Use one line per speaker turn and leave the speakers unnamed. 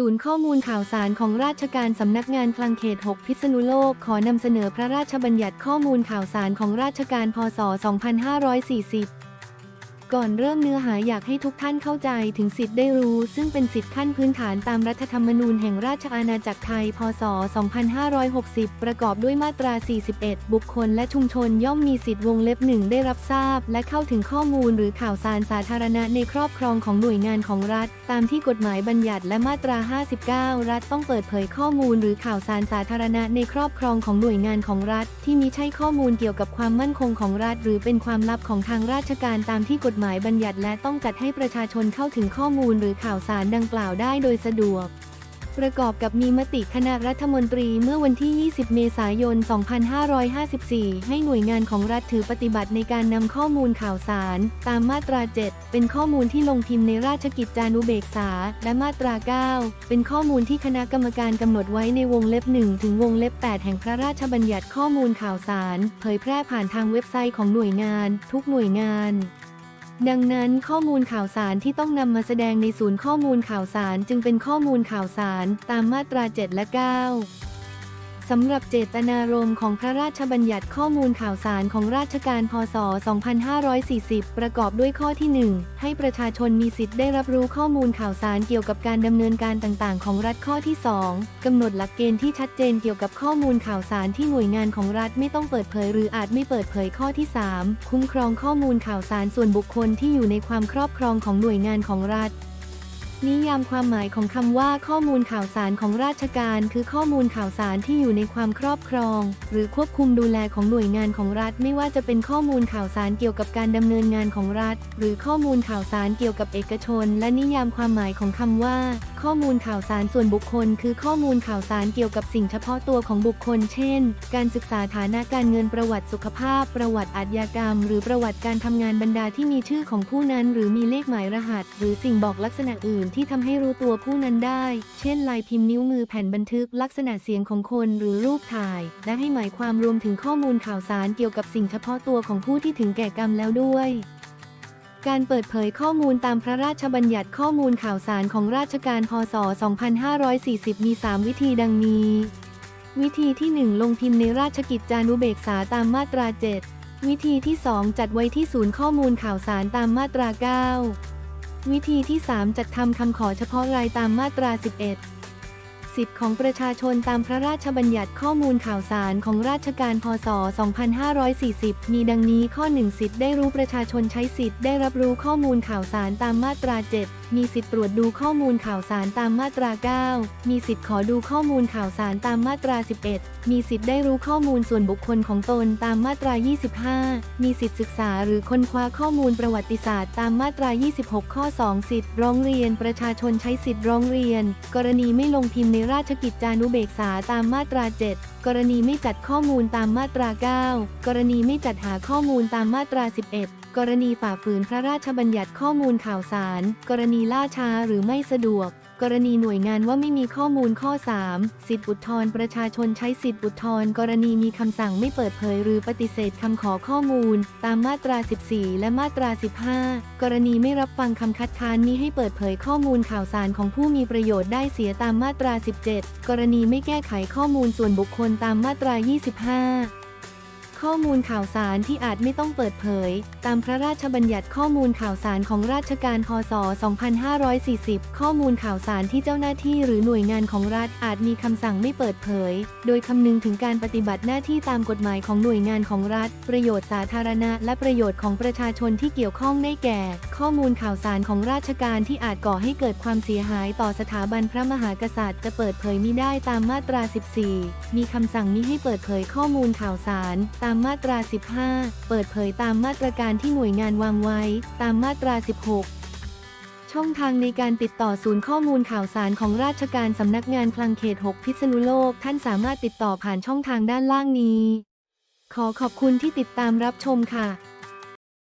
ศูนย์ข้อมูลข่าวสารของราชการสำนักงานคลังเขต 6 พิษณุโลก ขอนำเสนอพระราชบัญญัติข้อมูลข่าวสารของราชการพศ 2540 ก่อนเริ่มเนื้อหาอยากให้ทุกท่านเข้าใจถึงสิทธิ์ได้รู้ ซึ่งเป็นสิทธิขั้นพื้นฐานตามรัฐธรรมนูญแห่งราชอาณาจักรไทย พศ 2560 ประกอบด้วยมาตรา 41 บุคคลและชุมชนย่อมมีสิทธิ์วงเล็บหนึ่งได้รับทราบ และเข้าถึงข้อมูลหรือข่าวสารสาธารณะในครอบครองของหน่วยงานของรัฐ ตามที่กฎหมายบัญญัติและมาตรา 59 รัฐต้องเปิดเผยข้อมูลหรือข่าวสารสาธารณะในครอบครองของหน่วยงานของรัฐ ที่มิใช่ข้อมูลเกี่ยวกับความมั่นคงของรัฐ หรือเป็นความลับของทางราชการตามที่กฎหมายบัญญัติและต้องจัดให้ประชาชนเข้าถึงข้อมูลหรือข่าวสารดังกล่าวได้โดยสะดวก ประกอบกับมีมติคณะรัฐมนตรีเมื่อวันที่ 20 เมษายน 2554 ให้หน่วยงานของรัฐถือปฏิบัติในการนำข้อมูลข่าวสาร ตามมาตรา 7 เป็นข้อมูลที่ลงพิมพ์ในราชกิจจานุเบกษา และมาตรา 9 เป็นข้อมูลที่คณะกรรมการกำหนดไว้ในวงเล็บ 1 ถึงวงเล็บ 8 แห่งพระราชบัญญัติข้อมูลข่าวสาร เผยแพร่ผ่านทางเว็บไซต์ของหน่วยงาน ทุกหน่วยงาน ดังนั้นข้อมูลข่าวสารที่ต้องนำมาแสดงในศูนย์ข้อมูลข่าวสารจึงเป็นข้อมูลข่าวสารตามมาตรา 7 และ 9 สำหรับเจตนารมณ์ของพระราชบัญญัติข้อมูลข่าวสารของราชการพศ 2540 ประกอบด้วยข้อที่ 1 ให้ประชาชนมีสิทธิ์ได้รับรู้ข้อมูลข่าวสารเกี่ยวกับการดำเนินการต่างๆ ของรัฐข้อที่ 2 กำหนดหลักเกณฑ์ที่ชัดเจนเกี่ยวกับข้อมูลข่าวสารที่หน่วยงานของรัฐไม่ต้องเปิดเผย หรืออาจไม่เปิดเผยข้อที่ 3 คุ้มครองข้อมูลข่าวสารส่วนบุคคลที่อยู่ในความครอบครองของหน่วยงานของรัฐ นิยามความหมายของคำว่าข้อมูลข่าวสารของราชการ คือข้อมูลข่าวสารที่อยู่ในความครอบครอง หรือควบคุมดูแลของหน่วยงานของรัฐ ไม่ว่าจะเป็นข้อมูลข่าวสารเกี่ยวกับการดำเนินงานของรัฐ หรือข้อมูลข่าวสารเกี่ยวกับเอกชน และนิยามความหมายของคำว่า ข้อมูลข่าวสารส่วนบุคคล คือข้อมูลข่าวสารเกี่ยวกับสิ่งเฉพาะตัวของบุคคล เช่น การศึกษาฐานะการเงินประวัติสุขภาพ ประวัติอาชญากรรม หรือประวัติการทำงานบรรดาที่มีชื่อของผู้นั้น หรือมีเลขหมายรหัส หรือสิ่งบอกลักษณะอื่นที่ทำให้รู้ตัวผู้นั้นได้ เช่นลายพิมพ์นิ้วมือแผ่นบันทึกลักษณะเสียงของคนหรือรูปถ่าย และให้หมายความรวมถึงข้อมูลข่าวสารเกี่ยวกับสิ่งเฉพาะตัวของผู้ที่ถึงแก่กรรมแล้วด้วยการเปิดเผยข้อมูลตามพระราชบัญญัติข้อมูลข่าวสารของราชการพศ 2540 มี 3 วิธีดังนี้ วิธีที่ 1 ลงพิมพ์ในราชกิจจานุเบกษาตามมาตรา 7 วิธีที่ 2 จัดไว้ที่ศูนย์ข้อมูลข่าวสารตามมาตรา 9 วิธีที่ 3 จัดทำคำขอเฉพาะรายตามมาตรา 11 สิทธิของประชาชนตามพระราชบัญญัติข้อมูลข่าวสารของราชการพศ 2540 มีดังนี้ข้อ 1 สิทธิ์ได้รู้ประชาชนใช้สิทธิ์ได้รับรู้ข้อมูลข่าวสารตามมาตรา 7มีสิทธิ์ตรวจดูข้อมูลข่าวสารตามมาตรา 9 มีสิทธิ์ขอดูข้อมูลข่าวสารตามมาตรา 11 มีสิทธิ์ได้รู้ข้อมูลส่วนบุคคลของตนตามมาตรา 25 มีสิทธิศึกษาหรือค้นคว้าข้อมูลประวัติศาสตร์ตามมาตรา 26 ข้อ 2 สิทธิ์ร้องเรียน ประชาชนใช้สิทธิ์ร้องเรียน กรณีไม่ลงพิมพ์ในราชกิจจานุเบกษาตามมาตรา 7กรณีไม่จัดข้อมูลตามมาตรา 9 กรณีไม่จัดหาข้อมูลตามมาตรา 11 กรณีฝ่าฝืนพระราชบัญญัติข้อมูลข่าวสาร กรณีล่าช้าหรือไม่สะดวก กรณีหน่วยงานว่าไม่มีข้อมูลข้อ 3 สิทธิอุทธรณ์ประชาชนใช้สิทธิอุทธรณ์กรณีมีคำสั่งไม่เปิดเผยหรือปฏิเสธคำขอข้อมูล ตามมาตรา 14 และมาตรา 15 กรณีไม่รับฟังคำคัดค้านนี้ให้เปิดเผยข้อมูลข่าวสารของผู้มีประโยชน์ได้เสียตามมาตรา 17 กรณีไม่แก้ไขข้อมูลส่วนบุคคลตามมาตรา 25 ข้อมูลข่าวสารที่อาจไม่ต้องเปิดเผย ตามพระราชบัญญัติข้อมูลข่าวสารของราชการพศ 2540 ข้อมูลข่าวสารที่เจ้าหน้าที่หรือหน่วยงานของรัฐอาจมีคำสั่งไม่เปิดเผย โดยคำนึงถึงการปฏิบัติหน้าที่ตามกฎหมายของหน่วยงานของรัฐ ประโยชน์สาธารณะ และประโยชน์ของประชาชนที่เกี่ยวข้องได้แก่ ข้อมูลข่าวสารของราชการที่อาจก่อให้เกิดความเสียหายต่อสถาบันพระมหากษัตริย์ จะเปิดเผยมิได้ตามมาตรา 14 มีคำสั่งมิให้เปิดเผยข้อมูลข่าวสารตามมาตรา 15 เปิดเผยตามมาตรการที่หน่วยงานวางไว้ ตามมาตรา 16 ช่องทางในการติดต่อศูนย์ข้อมูลข่าวสารของราชการสำนักงานคลังเขต 6 พิษณุโลก ท่านสามารถติดต่อผ่านช่องทางด้านล่างนี้ ขอขอบคุณที่ติดตามรับชมค่ะ